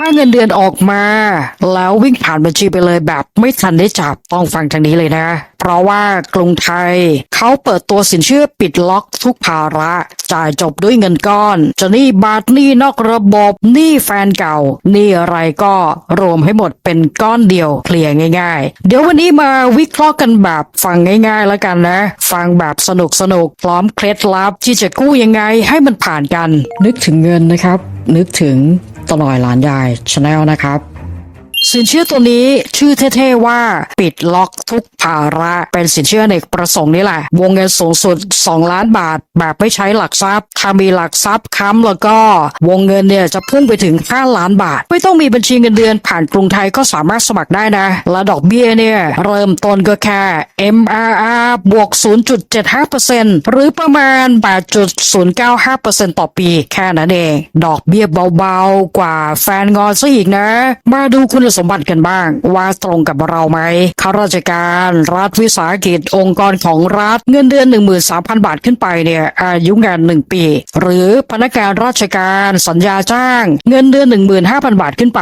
ถ้าเงินเดือนออกมา แล้ววิ่งผ่านบัญชีไปเลยแบบไม่ทันได้จับต้องฟังทางนี้เลยนะ เพราะว่ากรุงไทย เขาเปิดตัวสินเชื่อปิดล็อกทุกภาระ จ่ายจบด้วยเงินก้อน จะหนี่บาทหนี่นอกระบบหนี่แฟนเก่าหนี่อะไรก็รวมให้หมดเป็นก้อนเดียวเคลียร์ง่าย ๆ เดี๋ยววันนี้มาวิเคราะห์กันแบบฟังง่าย ๆ แล้วกันนะ ฟังแบบสนุกสนุกๆพร้อมเคล็ดลับที่จะกู้ยังไงให้มันผ่านกัน นึกถึงเงินนะครับ นึกถึง ตลอยหลานยายชาแนลนะครับ สินเชื่อตัวนี้ชื่อเท่ๆว่าปิดล็อกทุกภาระเป็นสินเชื่อเอกประสงค์นี่แหละ วงเงินสูงสุด 2 ล้านบาท แบบไม่ใช้หลักทรัพย์ ถ้ามีหลักทรัพย์ค้ำแล้วก็วงเงินเนี่ยจะพุ่งไปถึง 5 ล้านบาท ไม่ต้องมีบัญชีเงินเดือนผ่านกรุงไทยก็สามารถสมัครได้นะ และดอกเบี้ยเนี่ย เริ่มต้นก็แค่ MRR บวก 0.75%หรือประมาณ 8.095%ต่อปีแค่นั้นเอง ดอกเบี้ยเบาๆกว่าแฟนงอนซะอีกนะ มาดูคุณสมบัติกันบ้าง ว่าตรงกับเราไหมข้าราชการรัฐวิสาหกิจองค์กรของรัฐเงินเดือน 13,000 บาทขึ้นไปเนี่ยอายุงาน 1 ปี หรือพนักงานราชการสัญญาจ้าง เงินเดือน 15,000 บาทขึ้นไป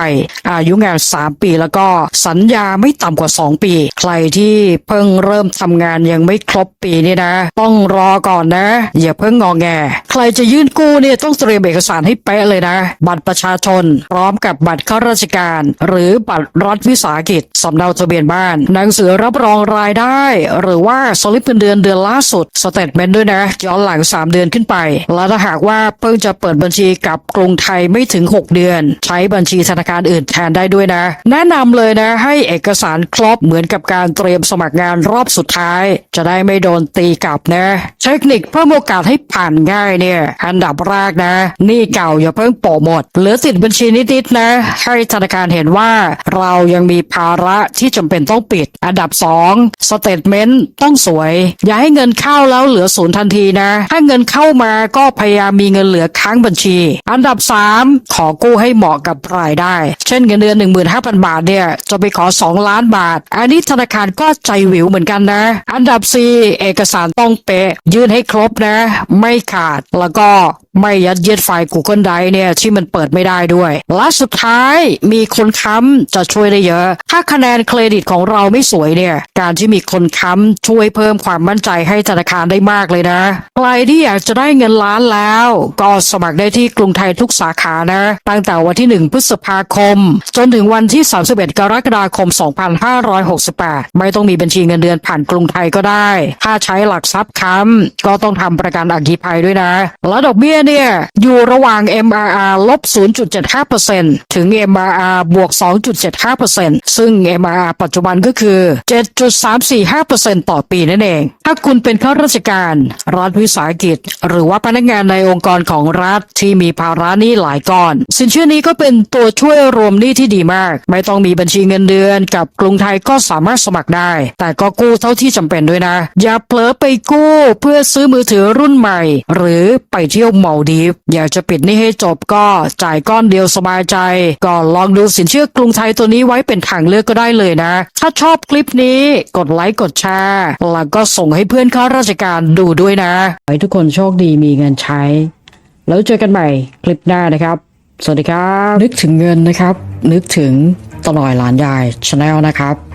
อายุงาน 3 ปีแล้วก็สัญญาไม่ต่ำกว่า 2 ปี ใครที่เพิ่งเริ่มทำงานยังไม่ครบปีนี่นะ ต้องรอก่อนนะ อย่าเพิ่งงอแง ใครจะยื่นกู้เนี่ยต้องเตรียมเอกสารให้เป๊ะเลยนะ บัตรประชาชน พร้อมกับบัตรข้าราชการ หรืออบัตรรัฐวิสาหกิจสำเนาทะเบียนบ้าน หนังสือรับรองรายได้ หรือว่าสลิปเงินเดือนเดือนล่าสุดสเตทเมนต์ด้วยนะย้อนหลัง 3 เดือนขึ้นไป และถ้าหากว่าเพิ่งจะเปิดบัญชีกับกรุงไทยไม่ถึง 6 เดือน ใช้บัญชีธนาคารอื่นแทนได้ด้วยนะ แนะนำเลยนะให้เอกสารครบเหมือนกับการเตรียมสมัครงานรอบสุดท้าย จะได้ไม่โดนตีกลับนะ เทคนิคเพิ่มโอกาสให้ผ่านง่ายเนี่ยอันดับแรกนะหนี่เก่าอย่าเพิ่งโปะหมด เหลือติดบัญชีนิดๆนะ ให้ธนาคารเห็นว่าเรายังมีภาระที่จำเป็นต้องปิด อันดับ 2 สเตทเมนต์ต้องสวย อย่าให้เงินเข้าแล้วเหลือศูนย์ทันทีนะ ถ้าเงินเข้ามาก็พยายามมีเงินเหลือค้างบัญชี อันดับ 3 ขอกู้ให้เหมาะกับรายได้ เช่นเงินเดือน 15,000 บาทเนี่ยจะไปขอ 2 ล้านบาท อันนี้ธนาคารก็ใจหวิวเหมือนกันนะ อันดับ 4 เอกสารต้องเป๊ะ ยื่นให้ครบนะ ไม่ขาดแล้วก็ ไม่ยัดเยียดไฟล์ Google Drive เนี่ยที่มันเปิดไม่ได้ด้วย และสุดท้ายมีคนค้ำจะช่วยได้เยอะ ถ้าคะแนนเครดิตของเราไม่สวยเนี่ย การที่มีคนค้ำช่วยเพิ่มความมั่นใจให้ธนาคารได้มากเลยนะ ใครที่อยากจะได้เงินล้านแล้ว ก็สมัครได้ที่กรุงไทยทุกสาขานะ ตั้งแต่วันที่ 1 พฤษภาคม จนถึงวันที่ 31 กรกฎาคม 2568 ไม่ต้องมีบัญชีเงินเดือนผ่านกรุงไทยก็ได้ ถ้าใช้หลักทรัพย์ค้ำก็ต้องทำประกันอัคคีภัยด้วยนะ และดอกเบี้ยเนี่ยอยู่ระหว่าง MRR ลบ 0.75%ถึง MRR บวก 2.75%ซึ่ง MRR ปัจจุบันก็คือ 7.345%ต่อปีนั่นเอง ถ้าคุณเป็นข้าราชการรัฐวิสาหกิจ หรือว่าพนักงานในองค์กรของรัฐที่มีภาระหนี้หลายก้อน สินเชื่อนี้ก็เป็นตัวช่วยรวมหนี้ที่ดีมาก ไม่ต้องมีบัญชีเงินเดือนกับกรุงไทยก็สามารถสมัครได้ แต่ก็กู้เท่าที่จำเป็นด้วยนะ อย่าเผลอไปกู้เพื่อซื้อมือถือรุ่นใหม่ หรือไปเที่ยวเมาดีฟอยากจะปิดหนี้ให้จบก็จ่ายก้อนเดียวสบายใจก็ลองดูสินเชื่อกรุงไทยตัวนี้ไว้เป็นทางเลือกก็ได้เลยนะ ถ้าชอบคลิปนี้กดไลค์กดแชร์แล้วก็ส่งให้เพื่อนข้าราชการดูด้วยนะให้ทุกคนโชคดีมีเงินใช้ แล้วเจอกันใหม่คลิปหน้านะครับ สวัสดีครับ นึกถึงเงินนะครับ นึกถึงตลอยหลานยายชาแนลนะครับ